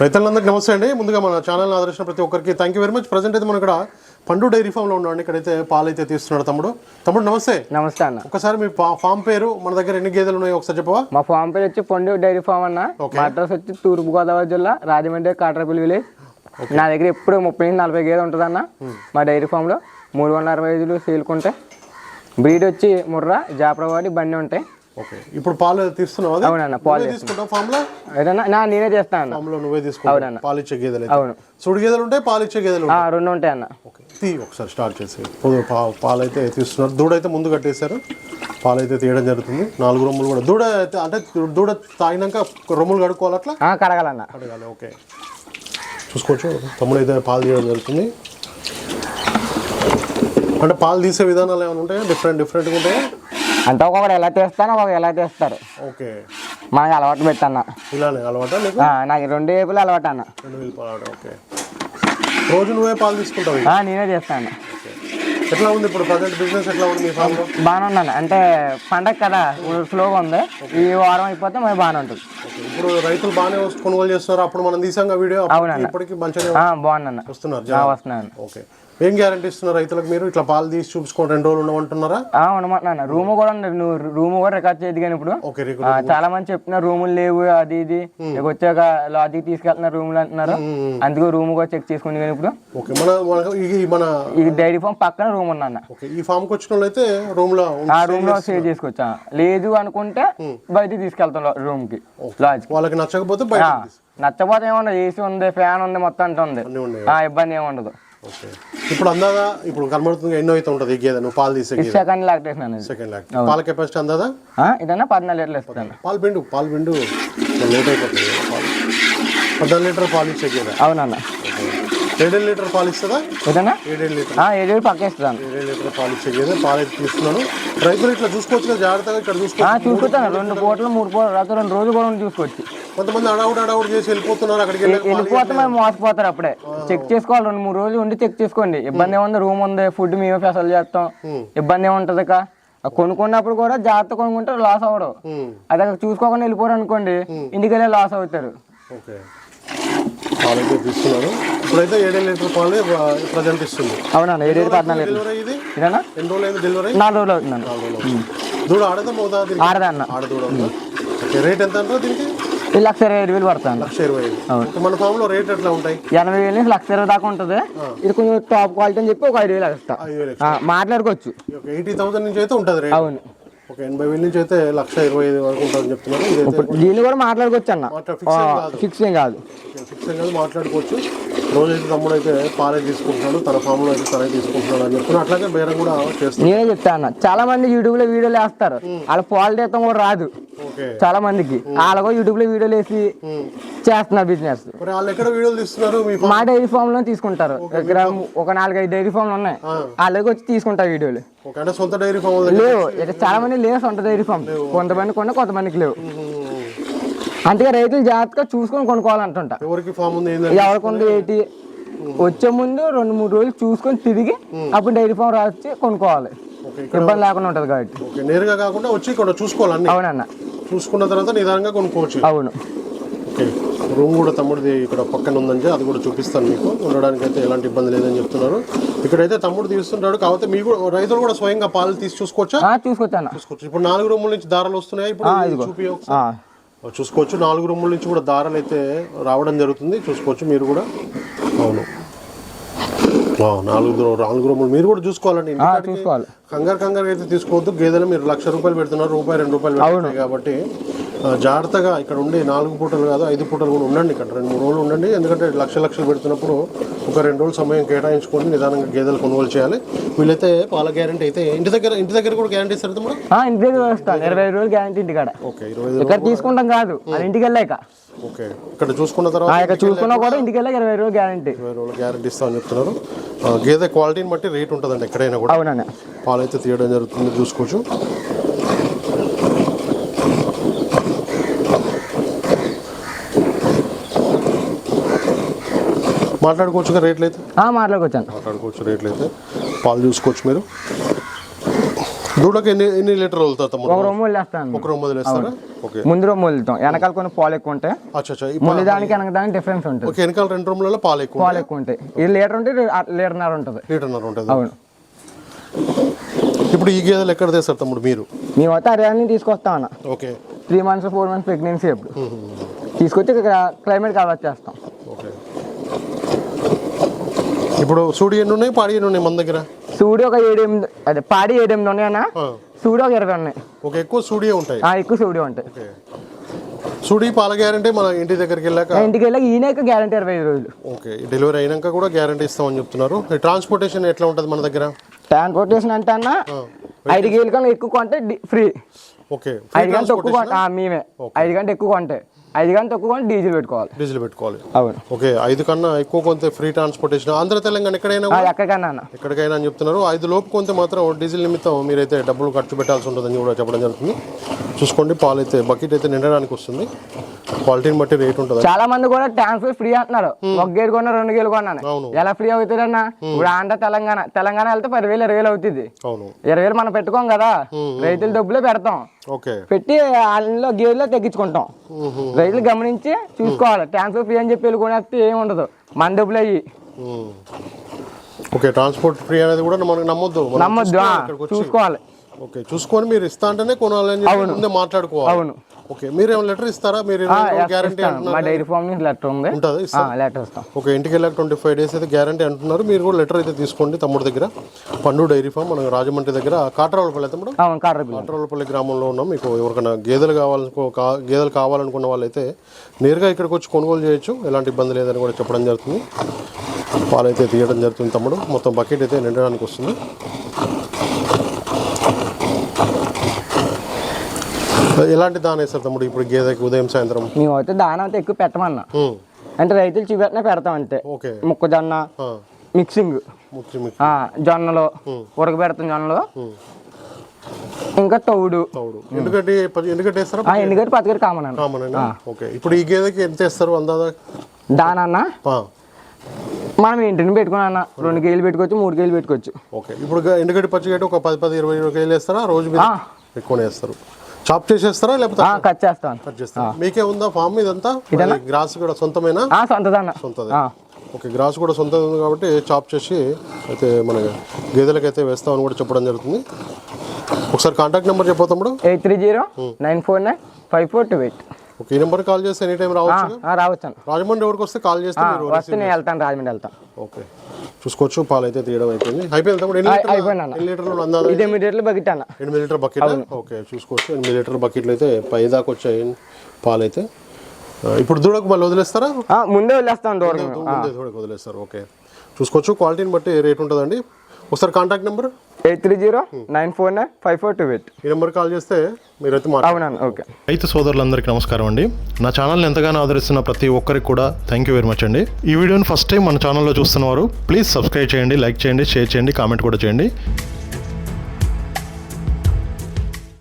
రైతులందరికీ నమస్తే అండి. ముందుగా మన ఛానల్ ఆదర్శించిన ప్రతి ఒక్కరికి thank you very much present అయితే మనం ఇక్కడ పండు డైరీ ఫామ్లో ఉన్నాం ఇక్కడైతే పాలు అయితే తీస్తున్నాడు తమ్ముడు. తమ్ముడు నమస్తే. నమస్తే అన్న. ఒకసారి మీ ఫామ్ పేరు మన దగ్గర ఎన్ని గేదెలు ఉన్నాయో ఒకసారి చెప్పవా? మా ఫామ్ పేరు వచ్చి పొండి డైరీ ఫామ్ అన్న. మా అడ్రస్ వచ్చి తూర్పు గోదావరి జిల్లా రాజమండ్రి కాట్రపల్లి విలేజ్. నా దగ్గర ఎప్పుడు ముప్పై నుంచి నలభై గేదె ఉంటుంది అన్న. మా డైరీ ఫామ్లో మూడు వందల అరవై ఐదులు సీలుకుంటాయి బ్రీడ్ వచ్చి ముర్రా జాఫరాబాడి బండి ఉంటాయి. ఓకే. ఇప్పుడు పాలు తీస్తున్నావు అది? అవునన్న పాలు తీసుకుంటావు ఫామ్లో ఏదన్నా నా నేనే చేస్తాను ఫామ్లో నువ్వే తీసుకుంటావు. పాలు ఇచ్చే గేదెలు. అవును. సుడి గేదెలు ఉంటాయి పాలు ఇచ్చే గేదెలు రెండు ఉంటాయి అన్న. ఓకే. తీ ఒకసారి స్టార్ట్ చేసి. పాలు అయితే తీస్తున్నారు. దూడ అయితే ముందు కట్టేశారు. పాలు అయితే తీయడం జరుగుతుంది. నాలుగు రొమ్ములు కూడా. దూడ అయితే అంటే దూడ తాగినాక రొమ్ములు కడుక్కోవాలి అట్లా? కడగాలన్న. అడగాలి ఓకే. చూసుకోవచ్చు. తమ్ముడు అయితే పాలు తీయడం జరుగుతుంది. అంటే పాలు తీసే విధానాలు ఏమైనా ఉంటాయా? డిఫరెంట్ డిఫరెంట్గా ఉంటాయా? అంటే ఒక్కొక్కడు ఎలా తీస్తాను ఒక్కొక్క ఎలా తీస్తారు. ఓకే. మనకి అలవాటు పెట్టన్న. ఇలానే అలవాట నీకు? రెండు వేపులు అలవాటు అన్న. రెండు ఓకే. రోజు నువ్వే పాలు తీసుకుంటావు నేనే చేస్తాను. ఎట్లా ఉంది ఇప్పుడు ప్రజెంట్ బిజినెస్? ఎట్లా ఉంది మీ ఫామ్లో బాగానే ఉన్నాను అంటే పండగ కదా స్లోగా ఉంది. ఈ వారం అయిపోతే మరి బాగానే ఉంటుంది. ఇప్పుడు రైతులు బాగానే కొనుగోలు చేస్తున్నారు. అప్పుడు మనం తీసాం వీడియో. అవునన్న. ఇప్పటికి మంచిగా ఆ, బాగుందన్న. వస్తున్నారు. వస్తున్నాను ఓకే. ఏం గ్యారంటీ ఇస్తున్నారు రైతులకు మీరు? ఇట్లా పాలు తీసి చూపించుకోండి రెండు రోజులు ఉండమంటున్నారా? ఆ, ఉండమంటున్నాను రూమ్ కూడా నువ్వు రూమ్ కూడా రికార్డ్ చేయదు కానీ ఇప్పుడు. చాలా మంది చెప్తున్నారు రూములు లేవు అది ఇది. వచ్చాక లాజిక్ తీసుకెళ్తున్నారు రూములు అంటున్నారు. అందుకు రూమ్ కూడా చెక్ చేసుకుంది కానీ ఇప్పుడు. మన ఈ డైరీ ఫామ్ పక్కన రూమ్ ఉందన్న ఓకే ఈ ఫామ్కి వచ్చిన వాళ్ళు అయితే రూమ్లో ఆ రూమ్లో సేవ్ చేసుకోవచ్చా లేదు అనుకుంటే బయటికి తీసుకెళ్తాం రూమ్కి వాళ్ళకి నచ్చకపోతే బయట నచ్చపోతే ఏముండదు. ఏసీ ఉంది ఫ్యాన్ ఉంది మొత్తం ఆ, ఇబ్బంది ఏముండదు. ఓకే. ఇప్పుడు అందాదా? ఇప్పుడు కనబడుతుంది ఎన్నో అయితే ఉంటుంది గేదె నువ్వు పాలు తీసే గేదె. సెకండ్ అనేది సెకండ్ ల్యాక్ పాల కెపాసిటీ అందాదా? ఆ, ఇదన్నా పద్నాలుగు లీటర్లు ఇస్తాను. పాలు పిండు పాలు పిండు. లేట్ అయిపోతుంది కదా పాలు. పద్నాలుగు లీటర్ పాలు ఇచ్చే గేదె. అవునన్న. ఏడేడు లీటర్ పాలు ఇస్తుందా? ఇదన్నా ఏడేడు లీటర్ ఆ, ఏడు పక్క ఇస్తాను. ఏడేడు లీటర్ పాలు ఇచ్చే గేదె పాలు అయితే తీస్తున్నాను రైతులు ఇట్లా చూసుకోవచ్చు కదా జాగ్రత్తగా ఇక్కడ ఆ, చూసుకోవచ్చు చూసుకుంటాను. రెండు పూటలు మూడు పూటలు రాత్రి రెండు రోజులు కూడా ఉండి చూసుకోవచ్చు. కొంతమంది అడవుడు అడవుడు చేసి వెళ్ళిపోతున్నారు అక్కడికి వెళ్ళి వెళ్ళిపోతే మరి మోసపోతారు అప్పుడే. చెక్ చేసుకోవాలి రెండు మూడు రోజులు ఉండి చెక్ చేసుకోండి. ఇబ్బంది ఏముంది? రూమ్ ఉంది ఫుడ్ మేమే ఫెసల్ చేస్తాం. ఇబ్బంది ఏముంటది కా కొనుక్కున్నప్పుడు కూడా జాగ్రత్త కొనుక్కుంటే లాస్ అవ్వడు. అదే చూసుకోకుండా వెళ్ళిపోరు అనుకోండి ఇంటికి వెళ్ళి లాస్ అవుతారు. ఇప్పుడైతే లీటర్ పాలు ప్రజెంట్ ఇస్తుంది. అవునా ఏడు పద్నాలుగు లీటర్లు డెలివరీ ఇది ఇదేనా? ఎన్ని రోజులు అయింది డెలివరీ నాలుగు రోజులు దూడ ఆడదా మోదా దీనికి? ఆడదన్న ఆడ దూడ రేట్ ఎంత అంటారు దీనికి? లక్ష ఇరవై ఐదు వేలు పడుతుంది. లక్ష ఇరవై ఐదు. మన ఫామ్లో రేట్ ఎట్లా ఉంటాయి? ఎనభై వేలు నుంచి లక్ష ఇరవై దాకా ఉంటుంది. ఇది కొంచెం టాప్ క్వాలిటీ అని చెప్పి ఒక ఐదు వేలు ఎక్స్ట్రా. మాట్లాడుకోవచ్చు. ఎయిటీ థౌసండ్ నుంచి అయితే ఉంటుంది అవును. ఓకే ఎనభై వేల నుంచి అయితే లక్ష ఇరవై ఐదు వరకు ఉంటుందని చెప్తున్నారు. దీన్ని కూడా మాట్లాడుకోవచ్చు అన్న. ఫిక్స్ ఏం కాదు. ఫిక్స్ ఏం కాదు మాట్లాడుకోవచ్చు. రోజైతే తమ్ముడు అయితే పాలే తీసుకుంటున్నాడు తన ఫామ్లో అయితే తనే తీసుకుంటున్నాడు అని చెప్తున్నాడు అట్లాగే బేరం కూడా చేస్తున్నాడు నేనే చెప్తా అన్న. చాలా మంది యూట్యూబ్లో వీడియోలు వేస్తారు. వాళ్ళ పాలు తీయటం కూడా రాదు. చాలా మందికి. వాళ్ళ కూడా యూట్యూబ్లో వీడియోలు వేసి చేస్తున్నారు బిజినెస్ మరి వాళ్ళు ఎక్కడ వీడియోలు తీస్తున్నారు మీ డైరీ ఫామ్లో తీసుకుంటారు. ఇక్కడ ఒక నాలుగైదు డైరీ ఫామ్లు ఉన్నాయి. వాళ్ళకి వచ్చి తీసుకుంటారు వీడియోలు. ఓకే అంటే సొంత డైరీ ఫామ్ దగ్గర లేవు. ఇక్కడ చాలా మంది లేవు సొంత డైరీ ఫామ్ కొంతమంది కొన్న కొంతమందికి లేవు. అందుకే రైతులు జాగ్రత్తగా చూసుకొని కొనుక్కోవాలంటుంటా. ఎవరికి ఫామ్ ఉంది ఏంటంటే ఎవరికి ఉంది ఏంటి? వచ్చే ముందు రెండు మూడు రోజులు చూసుకొని తిరిగి అప్పుడు డైరీ ఫామ్ రాసి కొనుక్కోవాలి. ఇబ్బంది లేకుండా ఉంటుంది కాబట్టి. నేరుగా కాకుండా వచ్చి ఇక్కడ చూసుకోవాలి అన్ని. అవునన్న. చూసుకున్న తర్వాత నిదానంగా కొనుక్కోవచ్చు. అవును. ఓకే రూమ్ కూడా తమ్ముడిది ఇక్కడ పక్కన ఉందంటే అది కూడా చూపిస్తాను మీకు. ఉండడానికి అయితే ఎలాంటి ఇబ్బంది లేదని చెప్తున్నారు. ఇక్కడైతే తమ్ముడు తీస్తుంటాడు కాకపోతే మీకు కూడా రైతులు కూడా స్వయంగా పాలు తీసి చూసుకోవచ్చా? చూసుకోవచ్చు. ఇప్పుడు నాలుగు రూముల నుంచి దారాలు వస్తున్నాయి? ఇప్పుడు చూపి చూసుకోవచ్చు. నాలుగు రూముల నుంచి కూడా దారాలు అయితే రావడం జరుగుతుంది. చూసుకోవచ్చు మీరు కూడా. అవును. నాలుగు నాలుగు రూములు మీరు కూడా చూసుకోవాలండి. చూసుకోవాలి. కంగారు కంగారు అయితే తీసుకోవద్దు. గేదెలు మీరు లక్ష రూపాయలు పెడుతున్నారు. రూపాయి రెండు రూపాయలు కాబట్టి జాగ్రత్తగా ఇక్కడ ఉండి నాలుగు పూటలు కాదు ఐదు పూటలు కూడా ఉండండి ఇక్కడ. రెండు మూడు రోజులు ఉండండి. ఎందుకంటే లక్ష లక్షలు పెడుతున్నప్పుడు ఒక రెండు రోజులు సమయం కేటాయించుకొని నిదానంగా గేదెలు కొనుగోలు చేయాలి. వీళ్ళైతే పాల గ్యారంటీ అయితే ఇంటి దగ్గర ఇంటి దగ్గర కూడా గ్యారంటీ ఇస్తారు ఇంటి దగ్గర వస్తాను ఇరవై రోజులు గ్యారంటీ ఇంటికాడ ఓకే ఇరవై ఇక్కడ తీసుకుంటాం కాదు. ఇంటికి వెళ్ళాక. ఓకే ఇక్కడ చూసుకున్న తర్వాత ఇక్కడ చూసుకున్నా కూడా ఇంటికి వెళ్ళాక ఇరవై రోజులు గ్యారంటీ. ఇరవై రోజులు గ్యారంటీ ఇస్తామని చెప్తున్నారు. గేదె క్వాలిటీని బట్టి రేట్ ఉంటుందండి ఎక్కడైనా కూడా. అవునన్న. పాలు అయితే తీయడం జరుగుతుంది చూసుకోవచ్చు. మాట్లాడుకోవచ్చు రేట్లు అయితే? ఆ, మాట్లాడుకొచ్చాను మాట్లాడుకోవచ్చు రేట్లు అయితే. పాలు చూసుకోవచ్చు మీరు. దూడకి ఎన్ని ఎన్ని లీటర్ తమ్ముడు ఒక రొమ్ము వదిలేస్తాను. ఒక రొమ్మ వదిలేస్తారా? ఓకే. ముందు రొమ్ము వదులుతాం. వెనకాల కొన్ని పాలు ఎక్కువ ఉంటాయి అచ్చా ముందు దానికి వెనక దానికి డిఫరెన్స్ ఉంటుంది. ఓకే వెనకాల రెండు రూమ్లలో పాలు ఎక్కువ పాలు ఎక్కువ ఉంటాయి. ఇది లీటర్ ఉంటే లీటర్న్నర ఉంటుంది. లీటర్న్నర ఉంటుంది. అవును. ఇప్పుడు ఈ గేదెలు ఎక్కడ తెస్తారు తమ్ముడు మీరు? మేము అయితే హర్యానా తీసుకొస్తాం అన్న. Okay. Three months four months pregnancy అప్పుడు. తీసుకొచ్చి ఇక్కడ క్లైమేట్ కవర్ చేస్తాం ఓకే ఇప్పుడు సూడి ఎన్ని ఉన్నాయి? పాడి ఎన్ని ఉన్నాయి మన దగ్గర? సూడి ఒక ఏడు ఎనిమిది అదే పాడి ఏడు ఎనిమిది ఉన్నాయి అన్న. సూడి ఒక ఇరవై ఉన్నాయి. ఓకే ఎక్కువ సూడియే ఉంటాయి. ఆ, ఎక్కువ సూడి ఉంటాయి. ఓకే. సూడి పాల గ్యారంటీ మన ఇంటి దగ్గరికి వెళ్ళాక? నా ఇంటికి వెళ్ళి ఈయన గ్యారంటీ ఇరవై ఐదు రోజులు. ఓకే. డెలివరీ అయినాక కూడా గ్యారంటీ ఇస్తామని చెప్తున్నారు. ఈ ట్రాన్స్పోర్టేషన్ ఎట్లా ఉంటుంది మన దగ్గర? ట్రాన్స్పోర్టేషన్ అంటే అన్న ఐదు గేలు కన్నా ఎక్కువ కొంటే ఫ్రీ. ఓకే. ఐదు గంటలు కొంటే ఆ, మేమే. ఐదు గంటలు ఎక్కువ కొంటే. ఐదు గంటలు తక్కువ కొంటే డీజిల్ పెట్టుకోవాలి. డీజిల్ పెట్టుకోవాలి. అవును. ఓకే ఐదు కన్నా ఎక్కువ కొంత ఫ్రీ ట్రాన్స్పోర్టేషన్. ఆంధ్ర తెలంగాణ ఎక్కడైనా కూడా? అన్న. ఎక్కడికైనా అని చెప్తున్నారు. ఐదు లోపు కొంత మాత్రం డీజిల్ నిమిత్తం మీరైతే డబ్బులు ఖర్చు పెట్టాల్సి ఉంటుందని కూడా చెప్పడం జరుగుతుంది. చూసుకోండి పాలు అయితే బకెట్ అయితే నిండడానికి వస్తుంది. క్వాలిటీని బట్టి రేట్ ఉంటుంది? చాలా మంది కూడా ట్రాన్స్ఫర్ ఫ్రీ అంటున్నారు. ఒక గేలు కొన్నా రెండు గేలు కొన్నాను. ఎలా ఫ్రీ అవుతుందన్న ఇప్పుడు ఆంధ్ర తెలంగాణ తెలంగాణ వెళ్తే పదివేలు ఇరవై వేలు అవుతుంది. ఇరవై వేలు మనం పెట్టుకోం కదా. రైతుల డబ్బులే పెడతాం. పెట్టి అందులో గేర్లో తగ్గించుకుంటాం రైతులు గమనించి చూసుకోవాలి. ట్రాన్స్ఫర్ ఫ్రీ అని చెప్పి వెళ్ళుకునేస్తే ఏమి ఉండదు. మన డబ్బులు అయ్యి. ఓకే ట్రాన్స్పోర్ట్ ఫ్రీ అనేది కూడా మనకు నమ్మొద్దు. నమ్మొద్దు. చూసుకోవాలి. ఓకే చూసుకొని మీరు ఇస్తా అంటేనే కొనాలని ముందే మాట్లాడుకోవాలి. అవును. ఓకే మీరు లెటర్ ఇస్తారా? మీరు గ్యారంటీ. మా డైరీ ఫామ్ నుంచి లెటర్ ఉంది. ఉంటుందా? లెటర్ ఇస్తాం ఓకే ఇంటికి వెళ్ళాక ట్వంటీ ఫైవ్ డేస్ అయితే గ్యారంటీ అంటున్నారు. మీరు కూడా లెటర్ అయితే తీసుకోండి తమ్ముడు దగ్గర. పండు డైరీ ఫామ్ మన రాజమండ్రి దగ్గర కాటరావులపల్లి తమ్ముడు కాటరావులపల్లి. గ్రామంలో ఉన్నాం. మీకు ఎవరికైనా గేదెలు కావాలనుకో గేదెలు కావాలనుకున్న వాళ్ళైతే నేరుగా ఇక్కడికి వచ్చి కొనుగోలు చేయొచ్చు. ఎలాంటి ఇబ్బంది లేదని కూడా చెప్పడం జరుగుతుంది. పాలైతే తీయడం జరుగుతుంది తమ్ముడు. మొత్తం బకెట్ అయితే నిండడానికి వస్తుంది. ఎలాంటి దాని వేస్తారు తమ్ముడు ఇప్పుడు గేదెకి ఉదయం సాయంత్రం? మేము అయితే దాని అంతా ఎక్కువ పెట్టమన్నా. అంటే రైతులు చూపెట్టినా పెడతాం అంతే. మొక్కజొన్న మిక్సింగ్. జొన్నలు ఉడకబెడతాం జొన్నలు. ఇంకా తౌడు. ఎందుకంటే ఎందుకంటే వేస్తారా ఎందుకంటే పతికటి కామన్ అన్న. Common okay. ఇప్పుడు ఈ గేదెకి ఎంత వేస్తారు అందాదా దానన్న? ఆ, మనం ఇంటిని పెట్టుకున్నా అన్న రెండు కేజీలు పెట్టుకోవచ్చు మూడు కేజీలు పెట్టుకోవచ్చు. ఓకే. ఇప్పుడు ఎండుగడ్డి పచ్చిగడ్డి ఒక పది పది ఇరవై ఇరవై కేజీలు వేస్తారా? రోజు. ఎక్కువనే వేస్తారు. చాప్ చేసేస్తారా లేకపోతే కట్ కట్ మీకే ఉందా ఫామ్ ఇదంతా? గ్రాస్ కూడా సొంతమేనా? సొంతదన్న. సొంతది. ఓకే గ్రాస్ కూడా సొంతది ఉంది కాబట్టి చాప్ చేసి అయితే మన గేదెలకు అయితే వేస్తామని కూడా చెప్పడం జరుగుతుంది. ఒకసారి కాంటాక్ట్ నెంబర్ చెప్పు తమ్ముడు. Eight three zero nine four nine five four two eight. Okay ఈ నెంబర్ కాల్ చేస్తే ఎనీ టైం రావచ్చు రావచ్చు అన్న రాజమండ్రి ఎవరికి వస్తే కాల్ చేస్తే వస్తే నేను వెళ్తాను రాజమండ్రి వెళ్తాను. ఓకే. చూసుకోవచ్చు పాలు అయితే తీయడం అయిపోయింది. అయిపోయింది ఎన్ని అయి- లీటర్లు? అందాదా ఇది బకెట్ అన్న. ఎనిమిది లీటర్ బకెట్? ఓకే చూసుకోవచ్చు. ఎనిమిది లీటర్ బకెట్లు అయితే పై దాకా వచ్చాయి పాలు అయితే ఆ, ఇప్పుడు దూడకు మళ్ళీ వదిలేస్తారా? ముందే వెళ్ళేస్తాను దూరం ముందే దూడకు వదిలేస్తారు. ఓకే. చూసుకోవచ్చు క్వాలిటీని బట్టి రేట్ ఉంటుందండి. ఒకసారి contact number? Eight three zero nine four nine five four two eight. ఈ నెంబర్ కాల్ చేస్తే అవునన్న ఓకే. రైతు సోదరులందరికీ నమస్కారం అండి. నా ఛానల్ని ఎంతగానో ఆదరిస్తున్న ప్రతి ఒక్కరికి కూడా థ్యాంక్ యూ వెరీ మచ్ అండి. ఈ వీడియోని ఫస్ట్ టైం మన ఛానల్లో చూస్తున్నవారు ప్లీజ్ సబ్స్క్రైబ్ చేయండి లైక్ చేయండి షేర్ చేయండి కామెంట్ కూడా చేయండి.